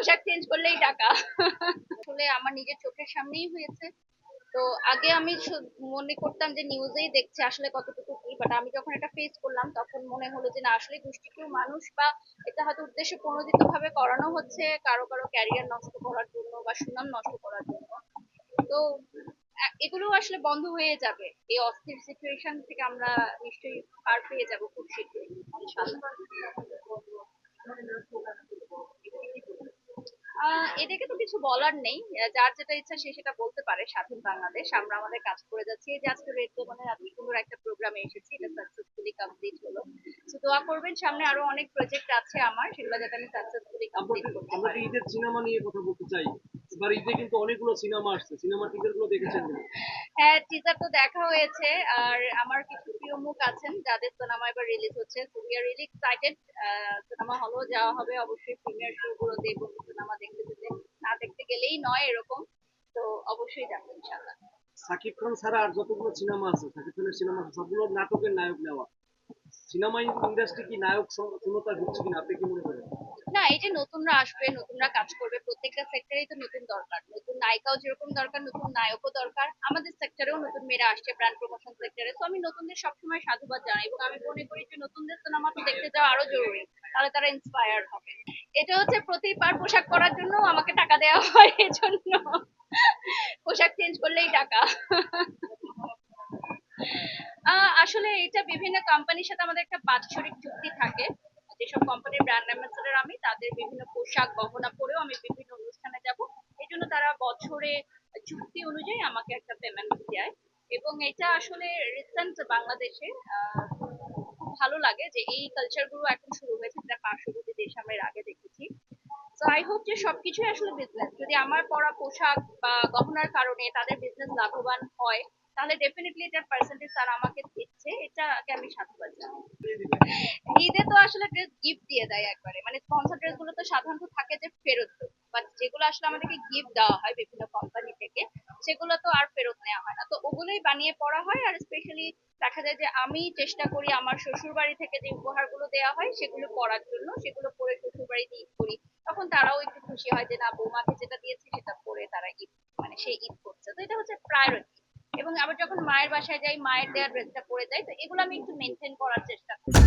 পোশাক চেঞ্জ করলেই টাকা। আসলে আমার নিজের চোখের সামনেই হয়েছে। তো আগে আমি মনে করতাম যে নিউজেই দেখছি আসলে কতটুকু কি বাট আমি যখন এটা ফেস করলাম, তখন মনে হলো যে না, আসলে দুষ্টিকেও মানুষ বা এটা হয়তো উদ্দেশ্য প্রণোদিত ভাবে করানো হচ্ছে কারও কারও ক্যারিয়ার নষ্ট করার জন্য বা সুনাম নষ্ট করার জন্য। তো এগুলো আসলে বন্ধ হয়ে যাবে। এই অস্থির সিচুয়েশন থেকে আমরা নিশ্চয়ই পার পেয়ে যাব খুব শীঘ্রই এটাকে তো কিছু বলার নেই। যার যেটা ইচ্ছা সে সেটা বলতে পারে স্বাধীন বাংলাদেশ। আমরা আমাদের কাজ করে যাচ্ছি। এই যে আজকে রেড জোনের এত সুন্দর একটা প্রোগ্রামে এসেছি। এটা সাকসেসফুলি কমপ্লিট হলো। তো দোয়া করবেন সামনে আরও অনেক প্রজেক্ট আছে আমার। সেগুলো যাতে আমি সাকসেসফুলি কমপ্লিট করতে আমরা পারি। তো ঈদের সিনেমা নিয়ে কথা বলতে চাই? এবার ঈদে কিন্তু অনেকগুলো সিনেমা আসছে। সিনেমা টিজারগুলো দেখেছেন হ্যাঁ টিজার তো দেখা হয়েছে। আর আমার কিছু প্রিয় মুখ আছেন যাদের সিনেমা এবার রিলিজ হচ্ছে। We are really excited cinema হলেও যাওয়া হবে। অবশ্যই প্রিমিয়ার শো গুলোতে এবং সিনেমা দেখতে যেতে না দেখতে গেলেই নয় এরকম। তো অবশ্যই যাব ইনশাআল্লাহ। সাকিব খান ছাড়া আর যতগুলো সিনেমা আছে সাকিব খানের সিনেমা সবগুলো নাটকের নায়ক নেওয়া। সিনেমা ইন্ডাস্ট্রি কি নায়ক শূন্যতা ঢুকছে কিনা আপনি কি মনে করেন? না যে নতুনরা আসবে, নতুনরা কাজ করবে, প্রত্যেকটা সেক্টরেই তো নতুন দরকার। নতুন নায়িকাও যেরকম দরকার, নতুন নায়কও দরকার। আমাদের সেক্টরেও নতুন মেয়েরা আসছে ব্র্যান্ড প্রমোশন সেক্টরে তো আমি নতুনদের সবসময় সাধুবাদ জানাই এবং আমি মনে করি যে নতুনদের সিনেমা তো দেখতে যাওয়া আরও জরুরি, তাহলে তারা ইন্সপায়ার হবে। এটা হচ্ছে প্রতিবার পোশাক করার জন্য আমাকে টাকা দেওয়া হয়, এজন্য পোশাক চেঞ্জ করলেই টাকা। আসলে এটা বিভিন্ন কোম্পানির সাথে আমাদের একটা বাৎসরিক চুক্তি থাকে। যেসব কোম্পানির ব্র্যান্ড অ্যাম্বাসেডর আমি, তাদের বিভিন্ন পোশাক গহনা পরেও আমি বিভিন্ন অনুষ্ঠানে যাব। এই জন্য তারা বছরে চুক্তি অনুযায়ী আমাকে একটা পেমেন্ট দেয়। এবং এটা আসলে রিসেন্ট বাংলাদেশে খুব ভালো লাগে যে এই কালচারগুলো এখন শুরু হয়েছে, যেটা পার্শ্ববর্তী দেশে আমরা এর আগে দেখেছি। তো আই হোপ যে সবকিছুই আসলে বিজনেস যদি আমার পরা পোশাক বা গহনার কারণে তাদের বিজনেস লাভবান হয় তাহলে ডেফিনেটলি এটার পার্সেন্টেজ তারা আমাকে দিচ্ছে, এটাকে আমি সাধুবাদ জানাই ঈদে তো আসলে ড্রেস গিফট দিয়ে দেয় একবারে। মানে স্পন্সর ড্রেসগুলো তো সাধারণত থাকে যে ফেরত বাট যেগুলো আসলে আমাদেরকে গিফট দেওয়া হয় বিভিন্ন কোম্পানি থেকে, সেগুলো তো আর ফেরত নেওয়া হয় না। তো ওগুলোই বানিয়ে পড়া হয় আর স্পেশালি দেখা যায় যে আমি চেষ্টা করি আমার শ্বশুর বাড়ি থেকে যে উপহারগুলো দেওয়া হয়, সেগুলো পড়ার জন্য, সেগুলো পরে শ্বশুর বাড়িতে ঈদ করি। তখন তারাও একটু খুশি হয় যে, না, বৌমাকে যেটা দিয়েছে সেটা পরে তারা ঈদ মানে সে ঈদ করছে। তো এটা হচ্ছে প্রায়োরিটি যখন মায়ের বাসায় যাই, মায়ের দেওয়া ড্রেসটা পরে যাই, তো এগুলো আমি একটু মেনটেন করার চেষ্টা করি।